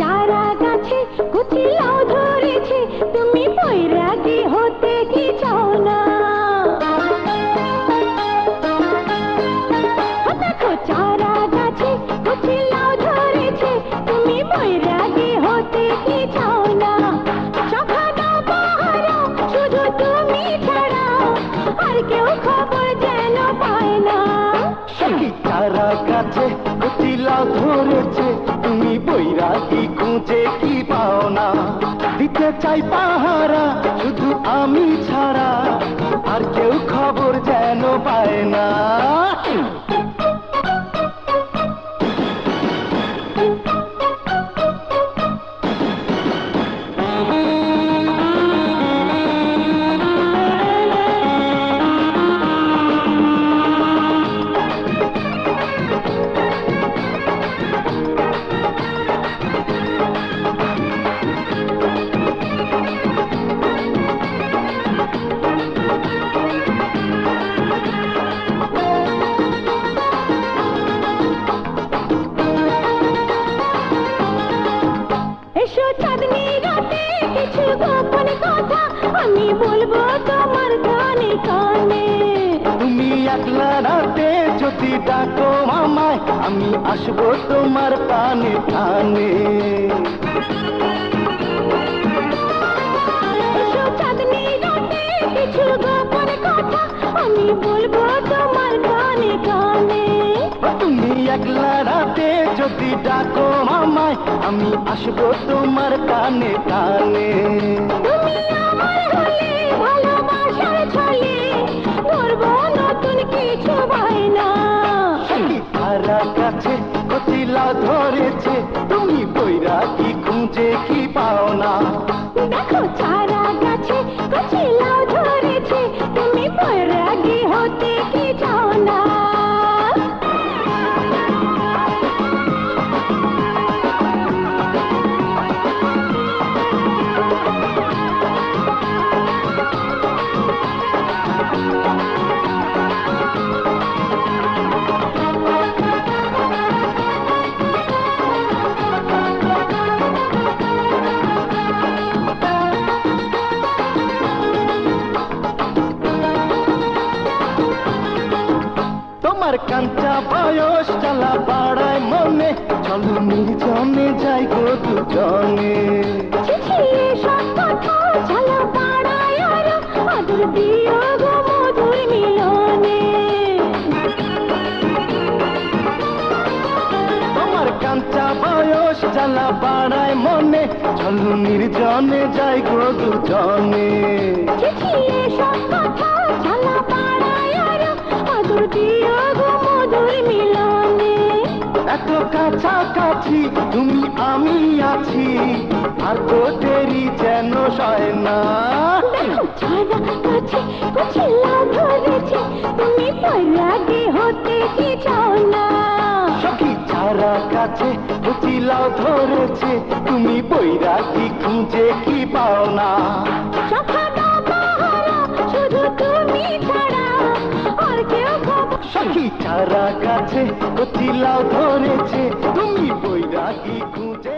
চারা গাছে কুচিলাও ধরেছে। তুমি বৈরাগী হতে কি চাও না? দেখো চারা গাছে কুচিলাও ধরেছে। তুমি বৈরাগী হতে কি চাও না? সখানা পাহারা শুধু তুমি ছাড়াও, আর কেউ খবর যেন পায় না। চারা গাছে বৈরাগী খুঁজে কি পাও না? দিতে চাই পাহারা, শুধু আমি ছাড়া। আর কেউ খবর যেন পায় না। আমি বলব তোমার কানে কানে তুমি একলা রাতে যদি ডাকো আমায় আমি আসব তোমার কানে কানে আমি বলব তোমার কানে কানে তুমি একলা রাতে যদি ডাকো আমায় আমি আসব তোমার কানে কানে। কাছে কচিলা ধরেছে তুমি বৈরাগী খুঁজে কি পাও? কাঞ্চা বয়স চালা পাড়ায় মনে। চলো নির্জনে যাই গো দুজনে। দিও গো মধুর মিলনে। তোমার কাঞ্চা বয়স চালা পাড়ায় মনে। চলো নির্জনে যাই গো দুজনে। এত কাছাকাছি তুমি, আমি আছি। আর তো দেরি যেন সয় না। তুমি বৈরাগী হতে কি চাও না সখী ছাড়া কাছে বুচিলাও ধরেছে, তুমি বৈরাগী খুঁজে কি পাও না? সখী ছাড়া কাছে বুচিলাও ধরেছে তুমি বৈরাগী খুঁজে